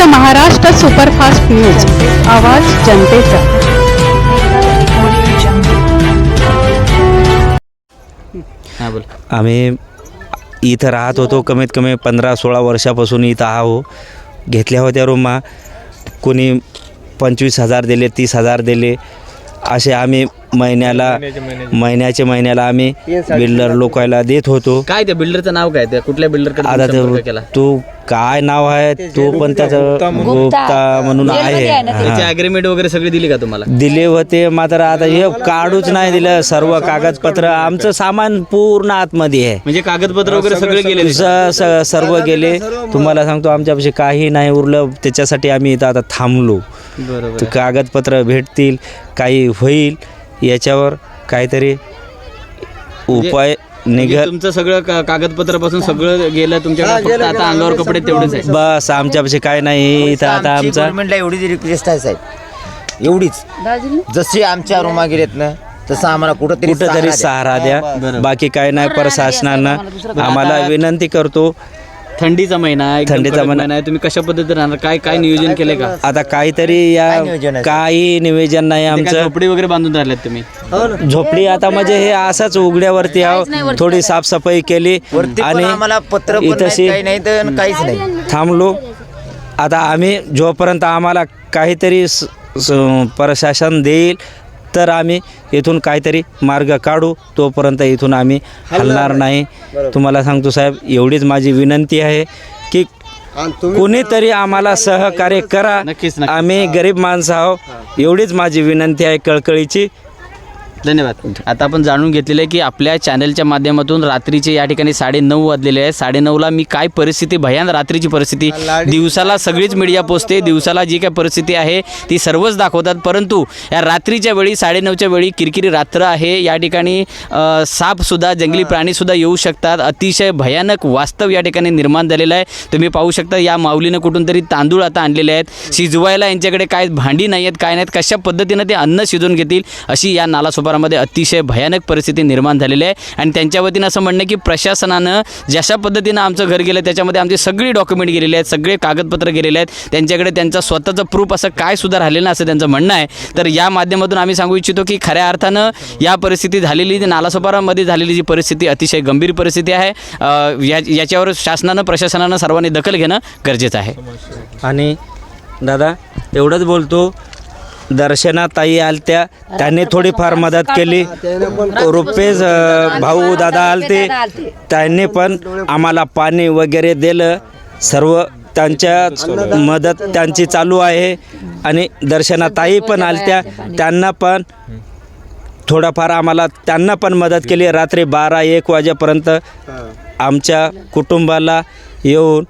फक्त Maharashtra superfast news. आवाज जनतेचा. हा बोल. आम्ही इथं राहत होतो कमीत कमी पंधरा सोळा वर्षापासून इथं आहो. घेतल्या होत्या रूमा कोणी पंचवीस हजार दिले तीस हजार दिले. असे आम्ही महिन्याला महिन्याचे महिन्याला आम्ही बिल्डर लोकायला देत होतो. काय त्या बिल्डरचं नाव काय? त्या कुठल्या बिल्डरकडे आता संपर्क ते केला? तू काय नाव आहे? तो पण त्याचं गुप्ता म्हणून. आहे. अग्रीमेंट वगैरे सगळी दिली का तुम्हाला? दिले होते मात्र आता हे काढूच नाही दिलं. सर्व कागदपत्र आमचं सामान पूर्ण आतमध्ये आहे. म्हणजे कागदपत्र वगैरे सगळे गेले सर्व गेले. तुम्हाला सांगतो आमच्यापाशी काही नाही उरलं. त्याच्यासाठी आम्ही इथं आता थांबलो. बरोबर तर कागदपत्र भेटतील काही होईल याच्यावर काहीतरी उपाय म्हणजे निघत तुमचं सगळं का- कागदपत्रापासून सगळं गेलं तुमच्याकडे फक्त आता अंगावर कपडे तेवढेच आहे बस आमच्यापाशी काय नाही इथं आता आमची आमचा गव्हर्नमेंटला एवढीच रिक्वेस्ट आहे साहेब. एवढीच. जशी आमच्या रूमा गेलेत ना तसं आम्हाला कुठंतरी कुठंतरी सहारा द्या. सहारा द्या बाकी काय नाही प्रशासनानं आम्हाला विनंती करतो थंडीचा महिना आहे, एकदम थंडीचा कडक महिना. आहे. तुम्ही कशा पद्धतीने राहणार? काय काय नियोजन केलंय का? आता काहीतरी या? काही नियोजन नाही आमचं. झोपडी वगैरे बांधून राहिलेत तुम्ही? झोपडी आता म्हणजे हे असंच उघड्यावरती आहो. थोडी साफसफाई केली आणि आम्हाला पत्र पण इथंशी नाही, काही नाही तर काहीच नाही. थांबलो. आता आम्ही जोपर्यंत आम्हाला काहीतरी स- स- प्रशासन देईल तर आम्ही इथून काहीतरी मार्ग काढू तोपर्यंत इथून आम्ही हलणार नाही. तुम्हाला सांगतो साहेब एवढीच माझी विनंती आहे की कोणीतरी आम्हाला सहकार्य करा. आम्ही गरीब माणसं आहो एवढीच माझी विनंती आहे कळकळीची. धन्यवाद. आता आपण जाणून घेतलेलं आहे की आपल्या चॅनलच्या माध्यमातून रात्रीचे या ठिकाणी साडे नऊ वाजलेले आहे. साडे नऊला मी काय परिस्थिती भयान रात्रीची परिस्थिती? दिवसाला सगळीच मीडिया पोचते दिवसाला जी काय परिस्थिती आहे ती सर्वच दाखवतात. परंतु या रात्रीच्या वेळी साडेनऊच्या वेळी किरकिरी रात्र आहे. या ठिकाणी सापसुद्धा जंगली प्राणीसुद्धा येऊ शकतात. अतिशय भयानक वास्तव या ठिकाणी निर्माण झालेलं आहे. तुम्ही पाहू शकता या माऊलीनं कुठून तरी तांदूळ आता आणलेले आहेत. शिजवायला यांच्याकडे काय भांडी नाही आहेत काय नाहीत कशा पद्धतीनं ते अन्न शिजवून घेतील अशी या नालासोपारामध्ये अतिशय भयानक परिस्थिती निर्माण झालेली आहे. आणि त्यांच्या वतीनं असं म्हणणं की प्रशासनानं जशा पद्धतीनं आमचं घर गेलं त्याच्यामध्ये आमची सगळी डॉक्युमेंट गेलेली आहेत सगळे कागदपत्र गेलेले आहेत. त्यांच्याकडे त्यांचा स्वतःचं प्रूफ असं काय सुद्धा राहिलेलं असं त्यांचं म्हणणं आहे. तर या माध्यमातून आम्ही सांगू इच्छितो की खऱ्या अर्थानं या परिस्थिती झालेली नालासोपारामध्ये झालेली जी परिस्थिती अतिशय गंभीर परिस्थिती आहे. या याच्यावर शासनानं प्रशासनानं सर्वांनी दखल घेणं गरजेचं आहे. आणि दादा एवढंच बोलतो दर्शनाताई आलत्या. त्यांनी थोडीफार मदत केली. रुपेश भाऊ दादा आलते. त्यांनी पण आम्हाला पाणी वगैरे दिलं. सर्व त्यांच्या मदत त्यांची चालू आहे. आणि दर्शनाताई पण आलत्या. त्यांना पण थोडाफार आम्हाला त्यांना पण मदत केली. रात्री बारा एक वाजेपर्यंत आमच्या कुटुंबाला येऊन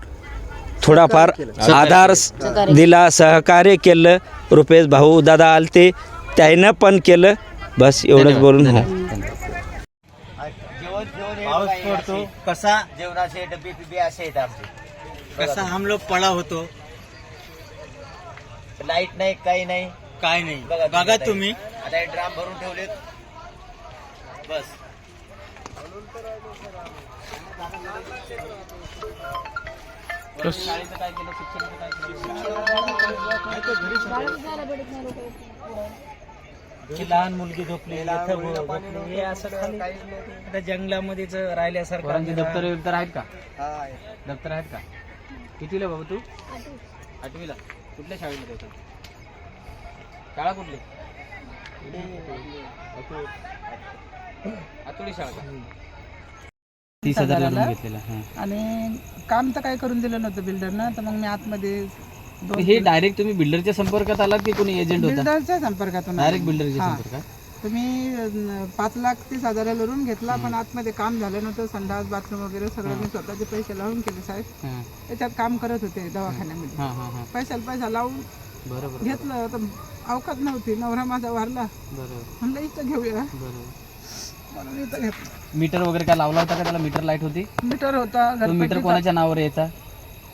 थोडाफार आधार स- दिला सहकार्य केलं. रुपेश भाऊ दादा आलते. त्यानं पण केलं. बस एवढंच बोलून हो पाऊस पडतो. कसा? जेवणाचे डबे बिबे असे आहेत आमचे. कसा हम लोग पडा होतो. लाइट नाही काही नाही. काय नाही. बघा तुम्ही आता हे ड्राम भरून ठेवलेत. बस. लहान मुलगी झोपली हे असं खाली जंगलामध्येच राहिल्यासारखं पोरांची दप्तर बिप्तर आहेत का? दप्तर आहेत का? कितीला बाबा तू? आठवीला. कुठल्या शाळेमध्ये होता? शाळा कुठली? आतुडी शाळा का? तीस हजार लोन घेतलेला हां. आणि काम तर काय करून दिलं नव्हतं बिल्डरनं तर मग मी आतमध्ये दोन हे डायरेक्ट तुम्ही बिल्डरच्या संपर्कात आलात की कोणी एजंट होता? बिल्डरच्या संपर्कातून आले. डायरेक्ट बिल्डरच्या हां. संपर्कात? तुम्ही अं, पाच लाख तीस हजाराला रूम घेतला पण आतमध्ये काम झालं नव्हतं संडास बाथरूम वगैरे सगळं मी स्वतःचे पैसे लावून केले साहेब. हां. त्याच्यात काम करत होते दवाखान्यामध्ये. हां हां हां. पैशाला पैसा लावून बरोबर. घेतलं तर अवकात नव्हती नवरा माझा वारला. बरोबर. म्हणलं इथं घेऊया. बरोबर. म्हणून इथं घेतलं. मीटर वगैरे काय लावला होता का त्याला? मीटर लाइट होती? मीटर होता तो मीटर घरपट्टी कोणाच्या नावावर यायचा?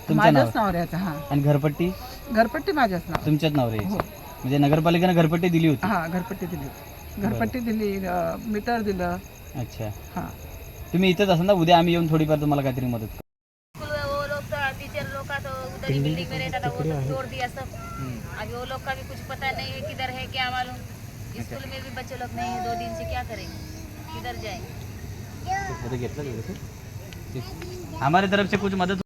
तुमच्या माझ्याच नावावर. नावावर याचा हा. आणि घरपट्टी? घरपट्टी माझ्याच नाव तुमच्याच नावावर यायची. हो. म्हणजे नगरपालिकेनं घरपट्टी दिली होती? हा घरपट्टी दिली घरपट्टी दिली अं, मीटर दिलं. अच्छा. हा. तुम्ही इथंच असाल ना? उद्या आम्ही येऊन थोडीफार तुम्हाला काहीतरी मदत करू. वो लोग तो टीचर लोग का तो उधर ही बिल्डिंग में रहता था वो सब तोड़ दिया सब अभी वो लोग का भी कुछ पता नहीं है किधर है क्या मालूम. स्कूल में भी बच्चे लोग नहीं है दो दिन से क्या करेंगे किधर जाएंगे हमारे तरफ से कुछ मदत